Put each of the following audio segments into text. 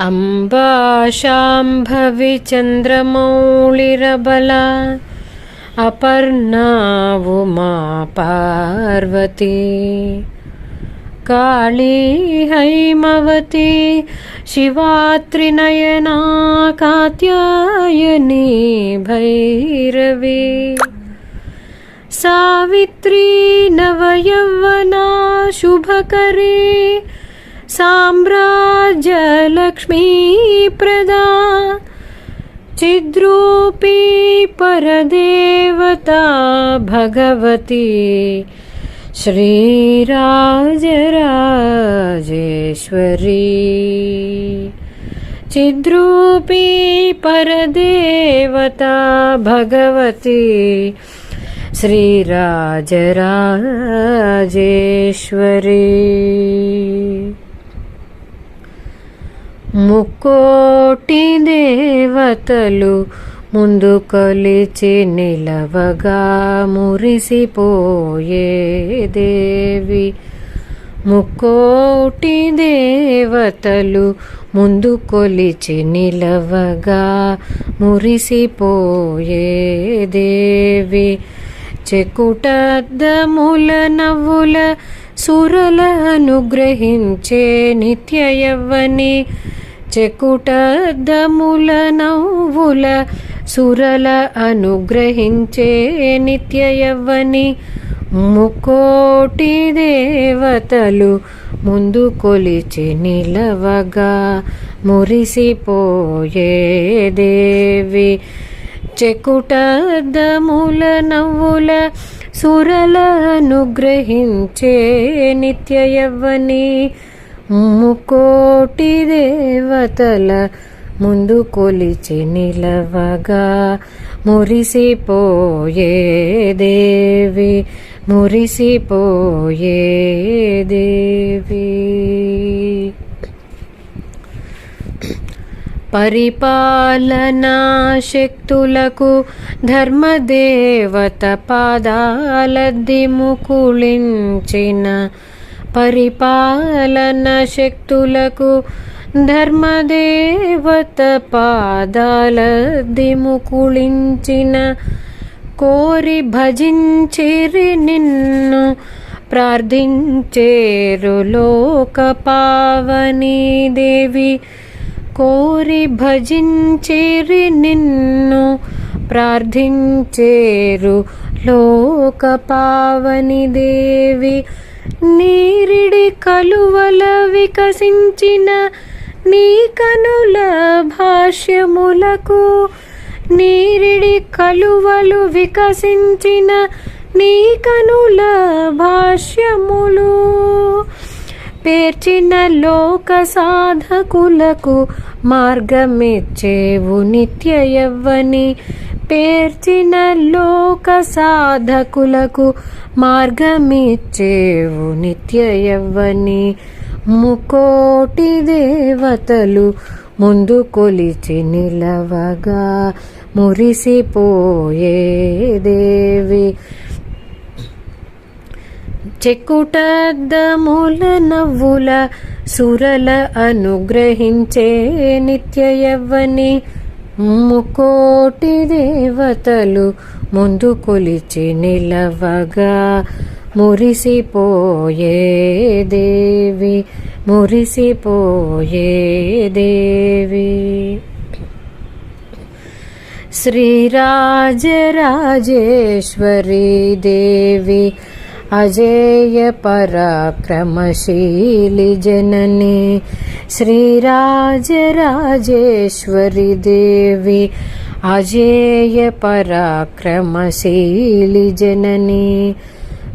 अम्बा शाम्भवि अपर्णा उमा पार्वती काळी हैमवती शिवात्रिनयना कात्यायनी भैरवी सावित्री नवयवना शुभकरी साम्राज्यलक्ष्मीप्रदा चिद्रूपी परदेवता भगवती। श्रीराजराजेश्वरी। चिद्रूपी परदेवता भगवती। श्रीराजराजेश्वरी। ముక్కోటి దేవతలు ముందు కలిచి నిలవగా మురిసిపోయే దేవి. ముక్కోటి దేవతలు ముందు కొలిచి నిలవగా మురిసిపోయే దేవి. చెకుటద్దముల నవ్వుల సురల అనుగ్రహించే నిత్య యవ్వని చెకుటద్దముల నవ్వుల సురల అనుగ్రహించే నిత్య యవ్వని ముకోటి దేవతలు ముందు కొలిచి నిలవగా మురిసిపోయే దేవి. చెకుటద్దముల నవ్వుల సురల అనుగ్రహించే నిత్య యవ్వని ముకోటి దేవతల ముందు కొలిచి నిలవగా మురిసిపోయే దేవి మురిసిపోయే దేవి. పరిపాలనా శక్తులకు ధర్మదేవత పాదాలద్ది ముకుళించిన పరిపాలన శక్తులకు ధర్మదేవత పాదాల దిముకుళించిన కోరి భజించిరి నిన్ను ప్రార్థించేరు లోక పావని దేవి. కోరి భజించేరి నిన్ను ప్రార్థించేరు లోక పావని దేవి. నీరిడి కలువల వికసించిన నీ కనుల భాష్యములకు నీరిడి కలువలు వికసించిన నీ కనుల భాష్యములు పేర్చిన లోక సాధకులకు మార్గమిచ్చేవు నిత్య యవ్వని పేర్చిన లోక సాధకులకు మార్గమిచ్చేవు నిత్య యవ్వని. ముకోటి దేవతలు ముందు కొలిచి నిలవగా మురిసిపోయే దేవి. చెక్కుటద్దముల నవ్వుల సురల అనుగ్రహించే నిత్య యవ్వని. ముకోటి దేవతలు ముందు కొలిచి నిలవగా మురిసిపోయే దేవి మురిసిపోయే దేవి श्रीराजराजेश्वरी देवी अजेय पराक्रमशीलि जननी श्रीराजराजेश्वरि देवी अजेय पराक्रमशीलिजननी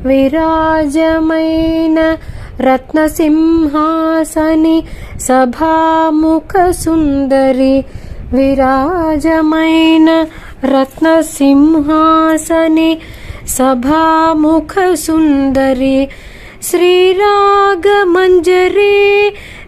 विराजमैन रत्नसिंहासनि सभामुखसुन्दरि विराजमैन रत्नसिंहासनि सभामुखसुन्दरि श्रीरागमञ्जरी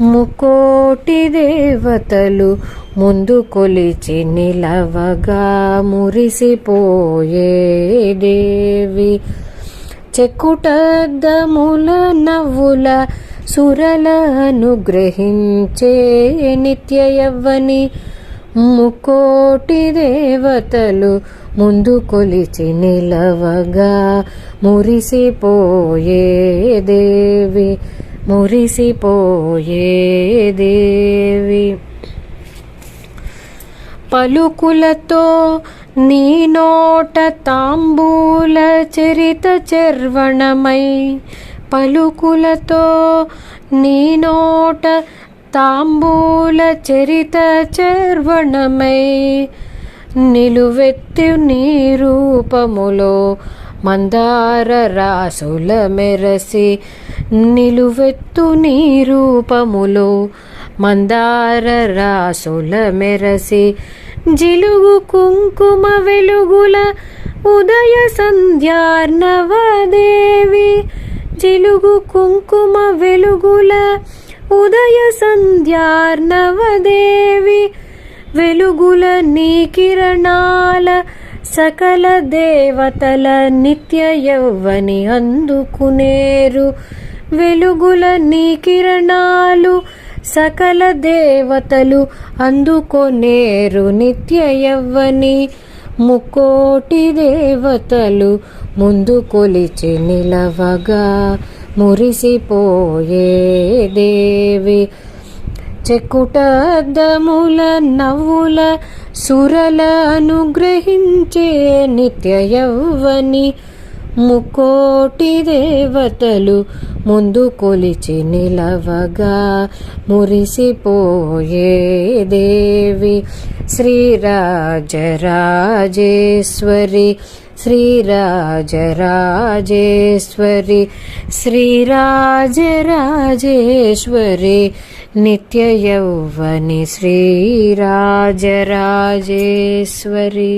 ముకోటి దేవతలు ముందు కొలిచి నిలవగా మురిసిపోయే దేవి. చెక్కుటద్దముల నవ్వుల సురలను అనుగ్రహించే నిత్య యవ్వని ముకోటి దేవతలు ముందు కొలిచి నిలవగా మురిసిపోయే దేవి. మురిసిపోయే దేవి పలుకులతో నీ నోట తాంబూల చరిత చర్వణమై పలుకులతో నీ నోట తాంబూల చరిత చర్వణమై నిలువెత్తి నీ రూపములో మందార రాసుల మెరసి నిలువెత్తు నీ రూపములో మందార రాసుల మెరసి జిలుగు కుంకుమ వెలుగుల ఉదయ సంధ్యార్ణవదేవి జిలుగు కుంకుమ వెలుగుల ఉదయ సంధ్యార్ణవదేవి వెలుగుల నీ కిరణాల సకల దేవతల నిత్య యవ్వని అందుకునేరు వెలుగుల నీ కిరణాలు సకల దేవతలు అందుకొనేరు నిత్య యవ్వని. ముకోటి దేవతలు ముందు కొలిచి నిలవగా మురిసిపోయే దేవి. చెక్కుటద్దముల నవ్వుల సురల అనుగ్రహించే నిత్య యవ్వని. ముకోటి దేవతలు ముందు కొలిచి నిలవగా మురిసిపోయే దేవి. శ్రీరాజరాజేశ్వరి శ్రీరాజరాజేశ్వరి శ్రీరాజరాజేశ్వరి నిత్య యౌవని శ్రీరాజరాజేశ్వరి.